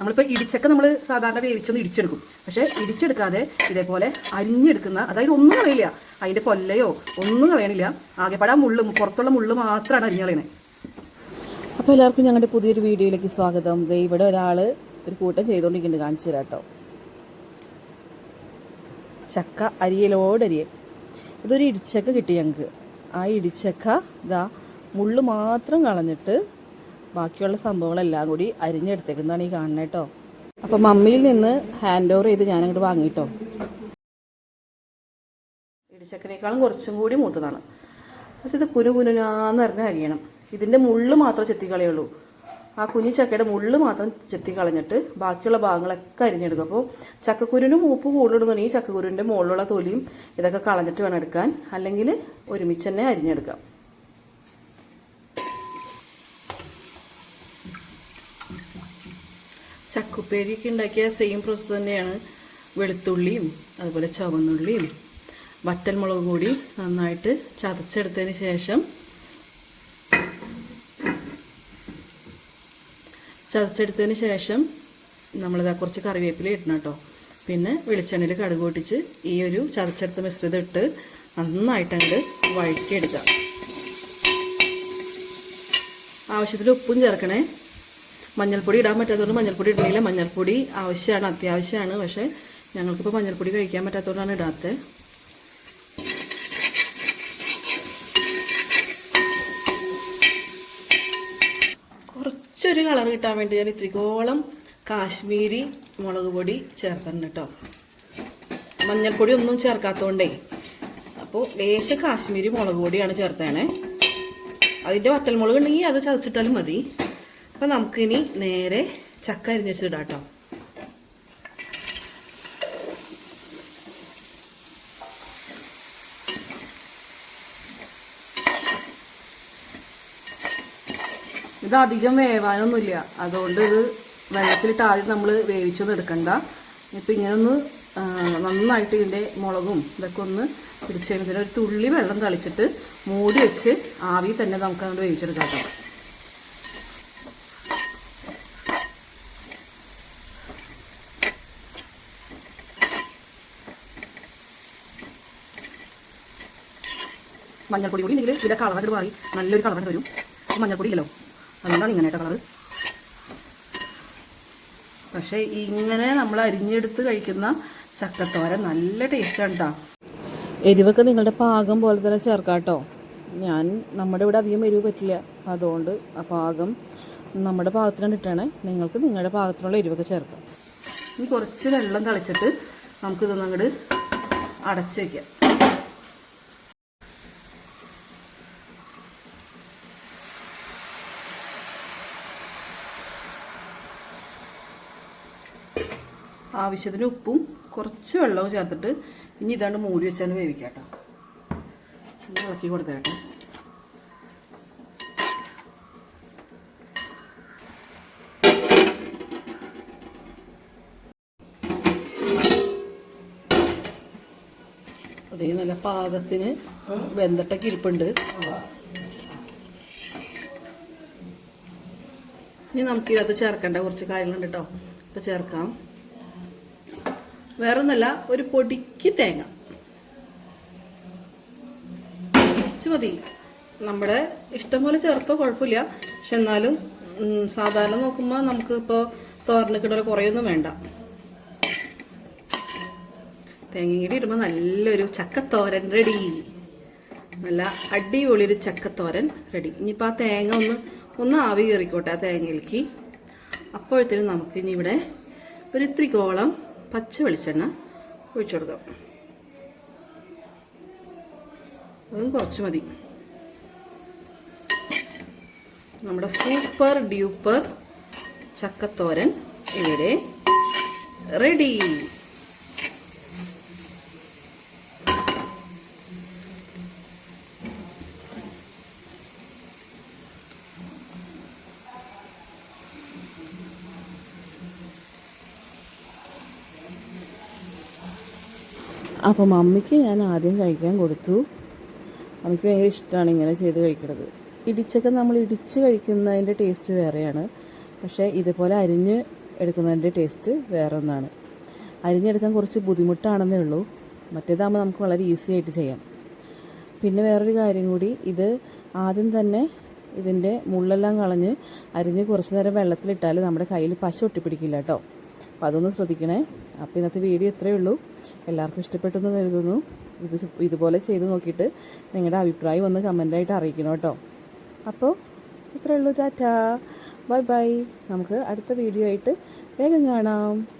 നമ്മളിപ്പോൾ ഇടിച്ചൊക്കെ നമ്മൾ സാധാരണ വേവിച്ചൊന്ന് ഇടിച്ചെടുക്കും. പക്ഷേ ഇടിച്ചെടുക്കാതെ ഇതേപോലെ അരിഞ്ഞെടുക്കുന്ന അതായത് ഒന്നും കളയില്ല. അതിന്റെ കൊല്ലയോ ഒന്നും കളയണില്ല. ആകെപ്പാടെ ആ മുള്ള് പുറത്തുള്ള മുള്ള് മാത്രമാണ് അരിഞ്ഞ് കളയണേ. അപ്പോൾ എല്ലാവർക്കും ഞങ്ങളുടെ പുതിയൊരു വീഡിയോയിലേക്ക് സ്വാഗതം. ഇവിടെ ഒരാൾ ഒരു കൂട്ടം ചെയ്തുകൊണ്ടിരിക്കുന്നുണ്ട് കാണിച്ചു തരാം കേട്ടോ. ചക്ക അരിയലോടരിയൽ ഇതൊരു ഇടിച്ചക്ക കിട്ടി ഞങ്ങൾക്ക് ആ ഇടിച്ചക്ക ഇതാ മുള്ളു മാത്രം കളഞ്ഞിട്ട് ബാക്കിയുള്ള സംഭവങ്ങളെല്ലാം കൂടി അരിഞ്ഞെടുത്തേക്കുന്നതാണ് ഈ കാണുന്നത് കേട്ടോ. അപ്പോൾ മമ്മിയിൽ നിന്ന് ഹാൻഡ് ഓവർ ചെയ്ത് ഞാനങ്ങോട്ട് വാങ്ങിട്ടോ. ഇടിച്ചക്കനേക്കാളും കുറച്ചും കൂടി മൂത്തതാണ്. പക്ഷേ ഇത് കുനു കുനുനാന്ന് പറഞ്ഞ് അരിയണം. ഇതിന്റെ മുള്ള് മാത്രം ചെത്തിക്കളയുള്ളൂ. ആ കുഞ്ഞു ചക്കയുടെ മുള്ള് മാത്രം ചെത്തി കളഞ്ഞിട്ട് ബാക്കിയുള്ള ഭാഗങ്ങളൊക്കെ അരിഞ്ഞെടുക്കും. അപ്പോൾ ചക്കക്കുരുവിന് മൂപ്പ് കൂടുതലിടുന്നു ഈ ചക്കക്കുരുവിന്റെ മുകളിലുള്ള തൊലിയും ഇതൊക്കെ കളഞ്ഞിട്ട് വേണം എടുക്കാൻ. അല്ലെങ്കിൽ ഒരുമിച്ച് തന്നെ അരിഞ്ഞെടുക്കാം. ചക്കുപ്പേരിയൊക്കെ ഉണ്ടാക്കിയ സെയിം പ്രോസസ്സ് തന്നെയാണ്. വെളുത്തുള്ളിയും അതുപോലെ ചുവന്നുള്ളിയും വറ്റൽമുളകും കൂടി നന്നായിട്ട് ചതച്ചെടുത്തതിന് ശേഷം ചതച്ചെടുത്തതിന് ശേഷം നമ്മളിതാ കുറച്ച് കറിവേപ്പില ഇടണം കേട്ടോ. പിന്നെ വെളിച്ചെണ്ണയിൽ കടുക് പൊട്ടിച്ച് ഈ ഒരു ചതച്ചെടുത്ത മിശ്രിതം ഇട്ട് നന്നായിട്ട് അങ്ങോട്ട് വഴറ്റിയെടുക്കാം. ആവശ്യത്തിൽ ഉപ്പും ചേർക്കണേ. മഞ്ഞൾപ്പൊടി ഇടാൻ പറ്റാത്തതുകൊണ്ട് മഞ്ഞൾപ്പൊടി ഇടുന്നില്ല. മഞ്ഞൾപ്പൊടി ആവശ്യമാണ് അത്യാവശ്യമാണ്. പക്ഷേ ഞങ്ങൾക്കിപ്പോൾ മഞ്ഞൾപ്പൊടി കഴിക്കാൻ പറ്റാത്തതുകൊണ്ടാണ് ഇടാത്തത് കുറച്ചൊരു കളർ കിട്ടാൻ വേണ്ടി ഞാൻ ഇത്തിരിക്കോളം കാശ്മീരി മുളക് പൊടി ചേർത്തിട്ടുണ്ട് കേട്ടോ മഞ്ഞൾപ്പൊടി ഒന്നും ചേർക്കാത്തതുകൊണ്ടേ അപ്പോൾ ലേശ കാശ്മീരി മുളക് പൊടിയാണ് ചേർത്തേണേ. അതിന്റെ വറ്റൽമുളക് ഉണ്ടെങ്കിൽ അത് ചതച്ചിട്ടാലും മതി. അപ്പം നമുക്കിനി നേരെ ചക്ക അരിഞ്ഞ് വെച്ചിടാം കേട്ടോ ഇത് അധികം വേവാനൊന്നുമില്ല. അതുകൊണ്ട് ഇത് വെള്ളത്തിലിട്ട് ആദ്യം നമ്മൾ വേവിച്ചൊന്നും എടുക്കണ്ട. ഇപ്പം ഇങ്ങനെ ഒന്ന് ആ, നന്നായിട്ട് ഇതിന്റെ മുളകും ഇതൊക്കെ ഒന്ന് പിടിച്ച് കഴിയുമ്പോൾ ഒരു തുള്ളി വെള്ളം തളിച്ചിട്ട് മൂടി വെച്ച് ആവി തന്നെ നമുക്ക് വേവിച്ചെടുക്കാം കേട്ടോ. മഞ്ഞൾപ്പൊടി കൂടി ഉണ്ടെങ്കിൽ ഇതിന്റെ കളറൊക്കെ മാറി. നല്ലൊരു കളറൊക്കെ വരും. മഞ്ഞൾപ്പൊടി ഇല്ലല്ലോ. അതുകൊണ്ടാണ് ഇങ്ങനെയായിട്ട് കളർ പക്ഷേ ഇങ്ങനെ നമ്മൾ അരിഞ്ഞെടുത്ത് കഴിക്കുന്ന ചക്കത്തോരൻ നല്ല ടേസ്റ്റാണ് കേട്ടോ എരിവൊക്കെ നിങ്ങളുടെ പാകം പോലെ തന്നെ ചേർക്കാം കേട്ടോ ഞാൻ നമ്മുടെ ഇവിടെ അധികം എരിവ് പറ്റില്ല. അതുകൊണ്ട് ആ പാകം നമ്മുടെ പാകത്തിനാണ് ഇട്ടാണ്. നിങ്ങൾക്ക് നിങ്ങളുടെ പാകത്തിനുള്ള എരിവൊക്കെ ചേർക്കാം. ഇനി കുറച്ച് വെള്ളം തളിച്ചിട്ട് നമുക്കിതൊന്നും അങ്ങോട്ട് അടച്ച് വയ്ക്കാം ആവശ്യത്തിന് ഉപ്പും കുറച്ച് വെള്ളവും ചേർത്തിട്ട് ഇനി ഇതാണ്ട് മൂടി വെച്ചാണ് വേവിക്കാം കേട്ടോ. ഒന്ന് ഇളക്കി കൊടുത്തേട്ടെ അതേ നല്ല പാകത്തിന് വെന്തട്ടൊക്കെ കിരിപ്പുണ്ട്. ഇനി നമുക്ക് ഇതിനകത്ത് ചേർക്കേണ്ട കുറച്ച് കാര്യങ്ങളുണ്ട് കേട്ടോ. അപ്പോൾ ചേർക്കാം. വേറെ ഒന്നല്ല ഒരു പൊടിക്ക് തേങ്ങ. മതി. നമ്മുടെ ഇഷ്ടം പോലെ ചേർത്തോ കുഴപ്പമില്ല. പക്ഷെ എന്നാലും സാധാരണ നോക്കുമ്പോൾ നമുക്ക് ഇപ്പോൾ തോരനക്കിടല കുറയൊന്നും വേണ്ട. തേങ്ങയും കൂടി ഇടുമ്പോൾ നല്ലൊരു ചക്കത്തോരൻ റെഡി നല്ല അടിപൊളി ഒരു ചക്കത്തോരൻ റെഡി ഇനിയിപ്പോൾ ആ തേങ്ങ ഒന്ന് ഒന്ന് ആവി കയറിക്കോട്ടെ ആ തേങ്ങയിലേക്ക്. അപ്പോഴത്തേനും നമുക്ക് ഇനി ഇവിടെ ഒരു ഇത്തിരിക്കോളം പച്ച വെളിച്ചെണ്ണ ഒഴിച്ചു കൊടുക്കാം. അതും കുറച്ച് മതി. നമ്മുടെ സൂപ്പർ ഡ്യൂപ്പർ ചക്കത്തോരൻ ഇവിടെ റെഡി അപ്പോൾ മമ്മിക്ക് ഞാൻ ആദ്യം കഴിക്കാൻ കൊടുത്തു. മമ്മിക്ക് ഭയങ്കര ഇഷ്ടമാണ് ഇങ്ങനെ ചെയ്ത് കഴിക്കുന്നത് ഇടിച്ചൊക്കെ നമ്മൾ ഇടിച്ച് കഴിക്കുന്നതിന്റെ ടേസ്റ്റ് വേറെയാണ്. പക്ഷേ ഇതുപോലെ അരിഞ്ഞ് എടുക്കുന്നതിന്റെ ടേസ്റ്റ് വേറെ ഒന്നാണ് അരിഞ്ഞെടുക്കാൻ കുറച്ച് ബുദ്ധിമുട്ടാണെന്നേ ഉള്ളൂ. മറ്റേതാകുമ്പോൾ നമുക്ക് വളരെ ഈസി ആയിട്ട് ചെയ്യാം. പിന്നെ വേറൊരു കാര്യം കൂടി ഇത് ആദ്യം തന്നെ ഇതിന്റെ മുള്ളെല്ലാം കളഞ്ഞ് അരിഞ്ഞ് കുറച്ച് നേരം വെള്ളത്തിലിട്ടാൽ നമ്മുടെ കയ്യിൽ പശ ഒട്ടിപ്പിടിക്കില്ല കേട്ടോ. അപ്പോൾ അതൊന്ന് ശ്രദ്ധിക്കണേ. അപ്പോൾ ഇന്നത്തെ വീഡിയോ ഇത്രയേ ഉള്ളൂ. എല്ലാവർക്കും ഇഷ്ടപ്പെട്ടു എന്ന് കരുതുന്നു. ഇത് ഇതുപോലെ ചെയ്ത് നോക്കിയിട്ട് നിങ്ങളുടെ അഭിപ്രായം ഒന്ന് കമന്റായിട്ട് അറിയിക്കണം കേട്ടോ. അപ്പോൾ ഇത്രയേ ഉള്ളൂ. ടാറ്റാ. Bye bye. നമുക്ക് അടുത്ത വീഡിയോ ആയിട്ട് വേഗം കാണാം.